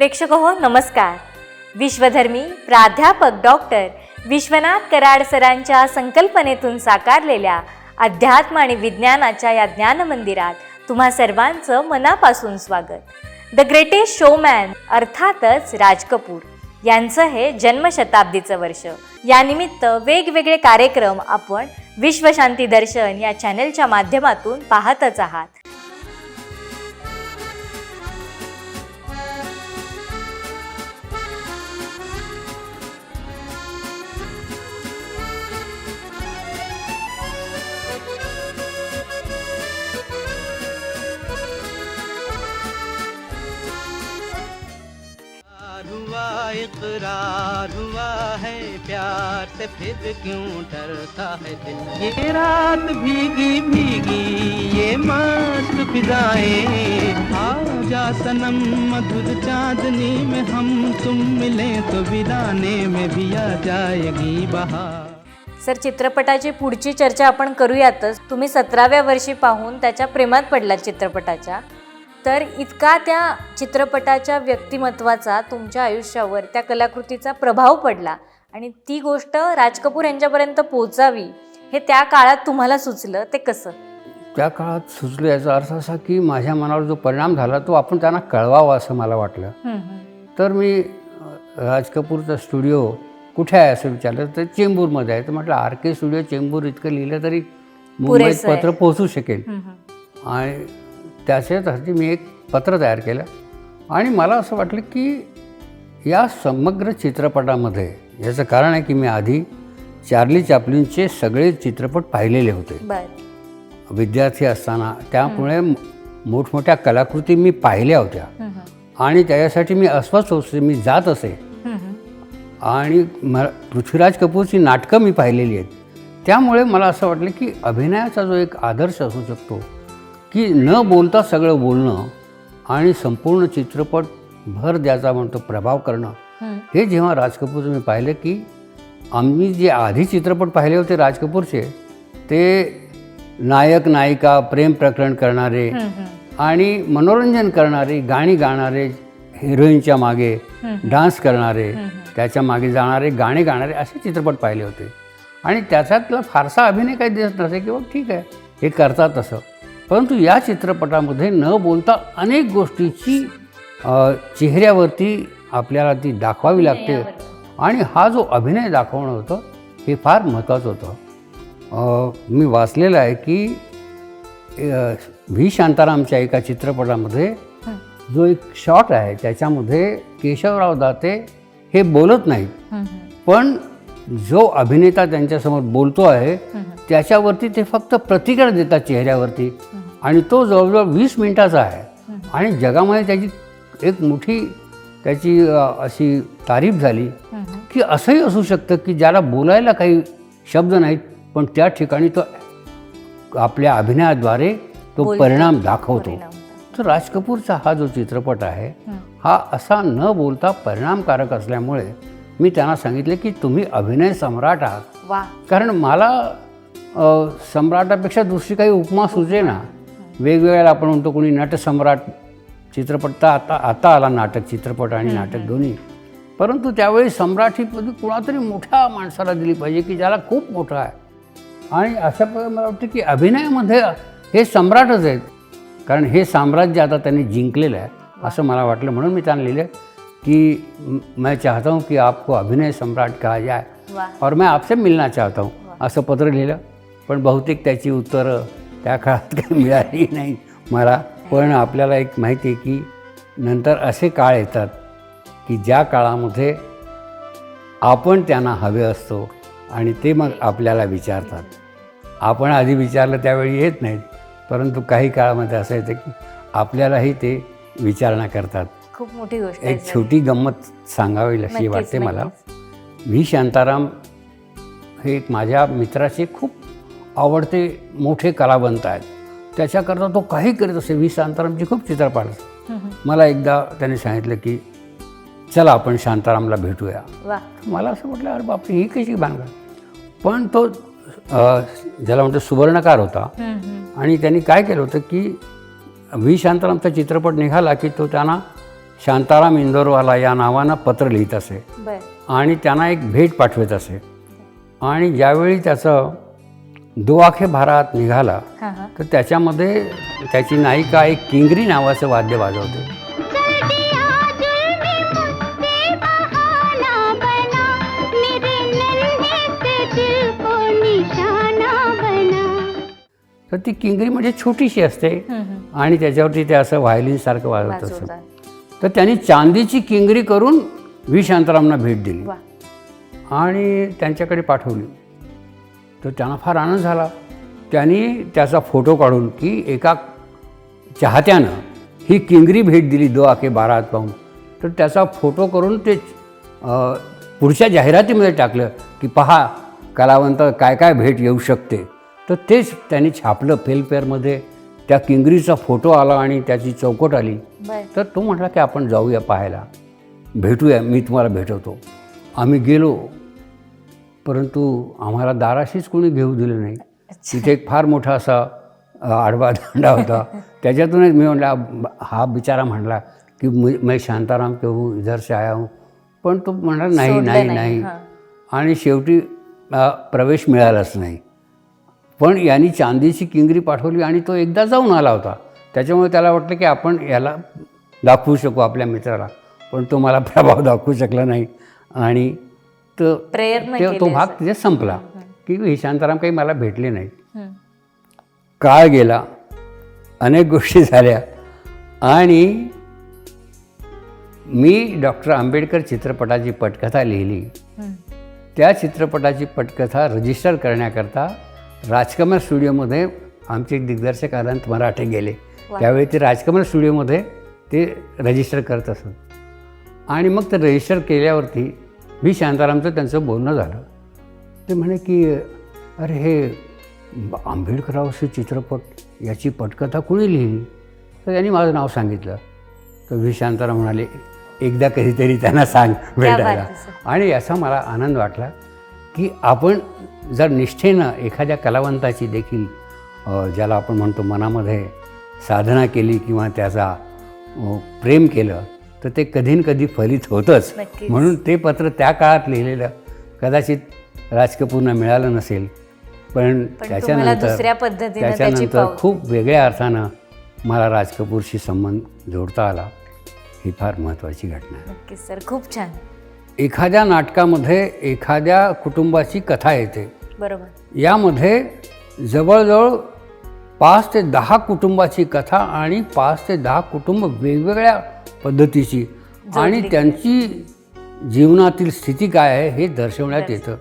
प्रेक्षक हो नमस्कार. विश्वधर्मी प्राध्यापक डॉक्टर विश्वनाथ कराड सरांच्या संकल्पनेतून साकारलेल्या अध्यात्म आणि विज्ञानाच्या या ज्ञान मंदिरात तुम्हा सर्वांचं मनापासून स्वागत. द ग्रेटेस्ट शोमॅन अर्थातच राज कपूर यांचं हे जन्मशताब्दीचं वर्ष. यानिमित्त वेगवेगळे कार्यक्रम आपण विश्वशांती दर्शन या चॅनेलच्या माध्यमातून पाहतच आहात. इकरार हुआ है प्यार से फिर क्यों डरता है दिल? ये रात भीगी भीगी ये मस्त फिजाएं। जा सनम मधुर चांदनी में हम तुम मिले तो विदाने में भी आ जाएगी बहार। सर चित्रपटाची पुढची चर्चा आपण करूयातच. तुम्ही सतराव्या वर्षी पाहून त्याच्या प्रेमात पडलात चित्रपटाच्या. तर इतका त्या चित्रपटाच्या व्यक्तिमत्वाचा तुमच्या आयुष्यावर त्या कलाकृतीचा प्रभाव पडला आणि ती गोष्ट राज कपूर यांच्यापर्यंत पोहोचावी हे त्या काळात तुम्हाला सुचलं ते कसं त्या काळात सुचलं याचा अर्थ असा की माझ्या मनावर जो परिणाम झाला तो आपण त्यांना कळवावा असं मला वाटलं. तर मी राज कपूरचा स्टुडिओ कुठे आहे असं विचारलं तर चेंबूरमध्ये आहे तर म्हटलं आर के स्टुडिओ चेंबूर इतकं लिहिलं तरी मुंबईत. पत्र पोहोचू शकेल. आणि त्याच्यासाठी मी एक पत्र तयार केलं. आणि मला असं वाटलं की या समग्र चित्रपटामध्ये याचं कारण आहे की मी आधी चार्ली चॅपलिनचे सगळे चित्रपट पाहिलेले होते. विद्यार्थी असताना त्यामुळे मोठमोठ्या कलाकृती मी पाहिल्या होत्या. आणि त्याच्यासाठी मी अस्वस्थ होते मी जात असे. आणि म पृथ्वीराज कपूरची नाटकं मी पाहिलेली आहेत. त्यामुळे मला असं वाटलं की अभिनयाचा जो एक आदर्श असू शकतो की न बोलता सगळं बोलणं आणि संपूर्ण चित्रपट भर द्यायचा म्हणतो प्रभाव करणं. हे. जेव्हा राज कपूरचं मी पाहिलं की आम्ही जे आधी चित्रपट पाहिले होते राज कपूरचे ते नायक नायिका प्रेम प्रकरण करणारे. आणि मनोरंजन करणारे गाणी गाणारे हिरोईनच्या मागे डान्स करणारे त्याच्यामागे जाणारे गाणे गाणारे असे चित्रपट पाहिले होते. आणि त्याच्यातला फारसा अभिनय काही दिसत नसे किंवा ठीक आहे हे करतात तसं. परंतु या चित्रपटामध्ये न बोलता अनेक गोष्टीची चेहऱ्यावरती आपल्याला ती दाखवावी लागते. आणि हा जो अभिनय दाखवणं होतं हे फार महत्त्वाचं होतं. मी वाचलेलं आहे की व्ही. शांतारामच्या एका चित्रपटामध्ये. जो एक शॉट आहे त्याच्यामध्ये केशवराव दाते हे बोलत नाहीत. पण जो अभिनेता त्यांच्यासमोर बोलतो आहे. त्याच्यावरती ते फक्त प्रतिक्रिया देतात चेहऱ्यावरती. आणि तो जवळजवळ वीस मिनिटाचा आहे आणि जगामध्ये त्याची एक मोठी त्याची अशी तारीफ झाली. की असंही असू शकतं की ज्याला बोलायला काही शब्द नाहीत पण त्या ठिकाणी तो आपल्या अभिनयाद्वारे तो. परिणाम दाखवतो. तर राज कपूरचा हा जो चित्रपट आहे. हा असा न बोलता परिणामकारक असल्यामुळे मी त्यांना सांगितले की तुम्ही अभिनय सम्राट आहात कारण मला सम्राटापेक्षा दुसरी काही उपमा सुचे ना वेगवेगळ्या आपण म्हणतो कोणी नटसम्राट चित्रपट तर आता आता आला नाटक चित्रपट आणि नाटक दोन्ही. परंतु त्यावेळी सम्राट ही पदवी कुणातरी मोठ्या माणसाला दिली पाहिजे की ज्याला खूप मोठा आहे. आणि अशा प्रकारे मला वाटतं की अभिनयामध्ये हे सम्राटच आहेत. कारण हे साम्राज्य आता त्यांनी जिंकलेलं आहे असं मला वाटलं. म्हणून मी त्यांना लिहिलं की म- चाहता हूँ कि आपको अभिनय सम्राट कहा जाए. और मैं आपसे मिलना चाहता हूँ असं पत्र लिहिलं. पण बहुतेक त्याची उत्तरं त्या काळात काही मिळाली नाही मला. पण आपल्याला एक माहिती आहे की नंतर असे काळ येतात की ज्या काळामध्ये आपण त्यांना हवे असतो आणि ते मग आपल्याला विचारतात. आपण आधी विचारलं त्यावेळी येत नाहीत परंतु काही काळामध्ये असं येतं की आपल्यालाही ते विचारणा करतात. खूप मोठी गोष्ट एक छोटी गंमत सांगावी अशी वाटते मला. व्ही शांताराम हे एक माझ्या मित्राचे खूप आवडते मोठे कलावंत आहेत. त्याच्याकरता तो काही करीत असे. व्ही शांतारामची खूप चित्रपट मला एकदा त्याने सांगितलं की चला आपण शांतारामला भेटूया. मला असं म्हटलं अरे बापरे ही कशी भानगड पण तो ज्याला म्हणतो सुवर्णकार होता. आणि त्यांनी काय केलं होतं की व्ही शांतारामचा चित्रपट निघाला की तो त्यांना शांताराम इंदोरवाला या नावानं पत्र लिहित असे. आणि त्यांना एक भेट पाठवत असे. आणि ज्यावेळी त्याचं दुआखे भारात निघाला तर त्याच्यामध्ये त्याची नायिका एक किंगरी नावाचं वाद्य वाजवते. तर ती किंगरी म्हणजे छोटीशी असते. आणि त्याच्यावरती ते असं व्हायलिनसारखं वाजवत असतं. तर त्यांनी चांदीची किंगरी करून व्ही शांतारामना भेट दिली. आणि त्यांच्याकडे पाठवली. तर त्यांना फार आनंद झाला. त्यांनी त्याचा फोटो काढून की एका चाहत्यानं ही किंगरी भेट दिली दो आके बारात पाहून. तर त्याचा फोटो करून ते पुढच्या जाहिरातीमध्ये टाकलं की पहा कलावंत काय काय भेट येऊ शकते. तर तेच त्यांनी छापलं फेलफेअरमध्ये. त्या किंगरीचा फोटो आला आणि त्याची चौकट आली. तर तो म्हटला की आपण जाऊया पाहायला. भेटूया मी तुम्हाला भेटवतो. आम्ही गेलो. परंतु आम्हाला दाराशीच कोणी घेऊ दिलं नाही. तिथे एक फार मोठा असा आडवा दांडा होता. त्याच्यातूनच मी म्हणला हा बिचारा म्हणला की मी मैं शांताराम के हूँ इधर से आया हूँ. पण तो म्हणला नाही नाही नाही. आणि शेवटी प्रवेश मिळालाच नाही. पण यांनी चांदीची किंगरी पाठवली आणि तो एकदा जाऊन आला होता. त्याच्यामुळे त्याला वाटलं की आपण याला दाखवू शकू आपल्या मित्राला. पण तो मला प्रभाव दाखवू शकला नाही. आणि तो प्रयत्न ते- भाग. तिथे संपला की हे शांताराम काही मला भेटले नाहीत. काळ गेला अनेक गोष्टी झाल्या आणि मी डॉक्टर आंबेडकर चित्रपटाची पटकथा लिहिली. त्या चित्रपटाची पटकथा रजिस्टर करण्याकरता राजकमल स्टुडिओमध्ये आमचे दिग्दर्शक अनंत मराठे गेले. त्यावेळी ते राजकमल स्टुडिओमध्ये ते रजिस्टर करत असत आणि मग ते रजिस्टर केल्यावरती मी शांतारामचं त्यांचं बोलणं झालं. ते म्हणे की अरे हे आंबेडकरावरचे चित्रपट याची पटकथा कोणी लिहिली? तर त्यांनी माझं नाव सांगितलं. तर व्ही. शांताराम म्हणाले एकदा कधीतरी त्यांना सांग भेटायला. आणि याचा मला आनंद वाटला की आपण जर निष्ठेनं एखाद्या कलावंताची देखील ज्याला आपण म्हणतो मनामध्ये साधना केली किंवा त्याचा प्रेम केलं तर ते कधी न कधी फलित होतंच. म्हणून ते पत्र त्या काळात लिहिलेलं कदाचित राज कपूरना मिळालं नसेल पण त्याच्यानंतर त्याच्यानंतर खूप वेगळ्या अर्थानं मला राज कपूरशी संबंध जोडता आला. ही फार महत्त्वाची घटना आहे. सर. खूप छान. एखाद्या नाटकामध्ये एखाद्या कुटुंबाची कथा येते. बरोबर. यामध्ये जवळजवळ पाच ते दहा कुटुंबाची कथा आणि पाच ते दहा कुटुंब वेगवेगळ्या पद्धतीची. आणि त्यांची जीवनातील स्थिती काय आहे हे दर्शवण्यात येतं.